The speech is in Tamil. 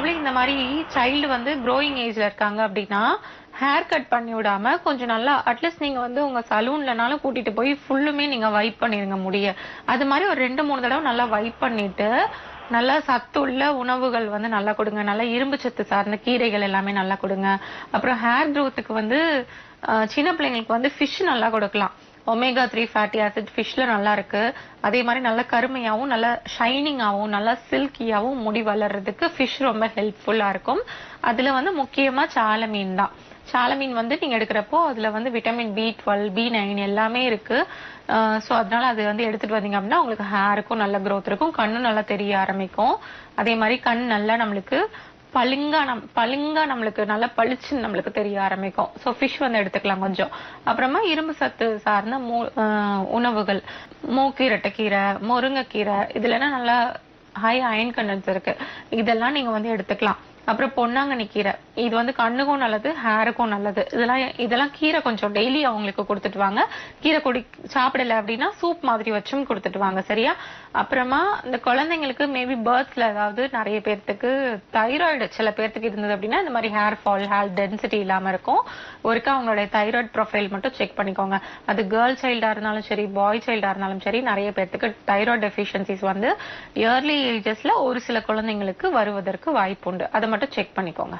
ப்ராப்ளம் இந்த மாதிரி சைல்டு வந்து க்ரோயிங் ஏஜ்ல இருக்காங்க அப்படின்னா ஹேர் கட் பண்ணி விடாம கொஞ்சம் நல்லா அட்லீஸ்ட் நீங்க வந்து உங்க சலூன்லனாலும் கூட்டிட்டு போய் ஃபுல்லுமே நீங்க வைப் பண்ணிருங்க முடிய. அது மாதிரி ஒரு ரெண்டு மூணு தடவை நல்லா வைப் பண்ணிட்டு நல்லா சத்துள்ள உணவுகள் வந்து நல்லா கொடுங்க. நல்லா இரும்பு சத்து சார்ந்த கீரைகள் எல்லாமே நல்லா கொடுங்க. அப்புறம் ஹேர் க்ரோத்துக்கு வந்து சின்ன பிள்ளைங்களுக்கு வந்து ஃபிஷ் நல்லா கொடுக்கலாம். ஒமேகா த்ரீ ஃபேட்டி ஆசிட் ஃபிஷ்ல நல்லா இருக்கு. அதே மாதிரி நல்ல கருமையாகவும் நல்ல ஷைனிங்காகவும் நல்லா சில்கியாகவும் முடி வளர்றதுக்கு ஃபிஷ் ரொம்ப ஹெல்ப்ஃபுல்லா இருக்கும். அதுல வந்து முக்கியமா சால மீன் தான். சால மீன் வந்து நீங்க எடுக்கிறப்போ அதுல வந்து vitamin B twelve B nine எல்லாமே இருக்கு. ஸோ அதனால அது வந்து எடுத்துட்டு வந்தீங்க அப்படின்னா உங்களுக்கு ஹேருக்கும் நல்ல க்ரோத் இருக்கும். கண்ணும் நல்லா தெரிய ஆரம்பிக்கும். அதே மாதிரி கண் நல்லா நம்மளுக்கு பளிங்கா நம் பளிங்கா நம்மளுக்கு நல்லா பளிச்சுன்னு நம்மளுக்கு தெரிய ஆரம்பிக்கும். ஸோ ஃபிஷ் வந்து எடுத்துக்கலாம் கொஞ்சம். அப்புறமா இரும்பு சத்து சார்ந்த மூ உணவுகள். மூக்கீரட்டைக்கீரை முருங்கைக்கீரை இதுலலாம் நல்லா ஹை அயன் கண்டென்ட்ஸ் இருக்கு. இதெல்லாம் நீங்க வந்து எடுத்துக்கலாம். அப்புறம் பொன்னாங்கண்ணி கீரை. இது வந்து கண்ணுக்கும் நல்லது ஹேருக்கும் நல்லது. இதெல்லாம் இதெல்லாம் கீரை கொஞ்சம் டெய்லி அவங்களுக்கு கொடுத்துட்டு வாங்க கீரை குடி சாப்பிடல அப்படின்னா சூப் மாதிரி வச்சும் கொடுத்துட்டு வாங்க சரியா? அப்புறமா இந்த குழந்தைங்களுக்கு மேபி பேர்த்ல ஏதாவது நிறைய பேர்த்துக்கு தைராய்டு சில பேர்த்துக்கு இருந்தது அப்படின்னா இந்த மாதிரி ஹேர் ஃபால் ஹேர் டென்சிட்டி இல்லாம இருக்கும். ஒருக்கா அவங்களுடைய தைராய்டு ப்ரொஃபைல் மட்டும் செக் பண்ணிக்கோங்க. அது கேர்ள் சைல்டா இருந்தாலும் சரி பாய் சைல்டா இருந்தாலும் சரி நிறைய பேர்த்துக்கு தைராய்டு டெஃபிஷியன்சிஸ் வந்து இயர்லி ஏஜஸ்ல ஒரு சில குழந்தைங்களுக்கு வருவதற்கு வாய்ப்பு உண்டு. அதை மட்டும் செக் பண்ணிக்கோங்க.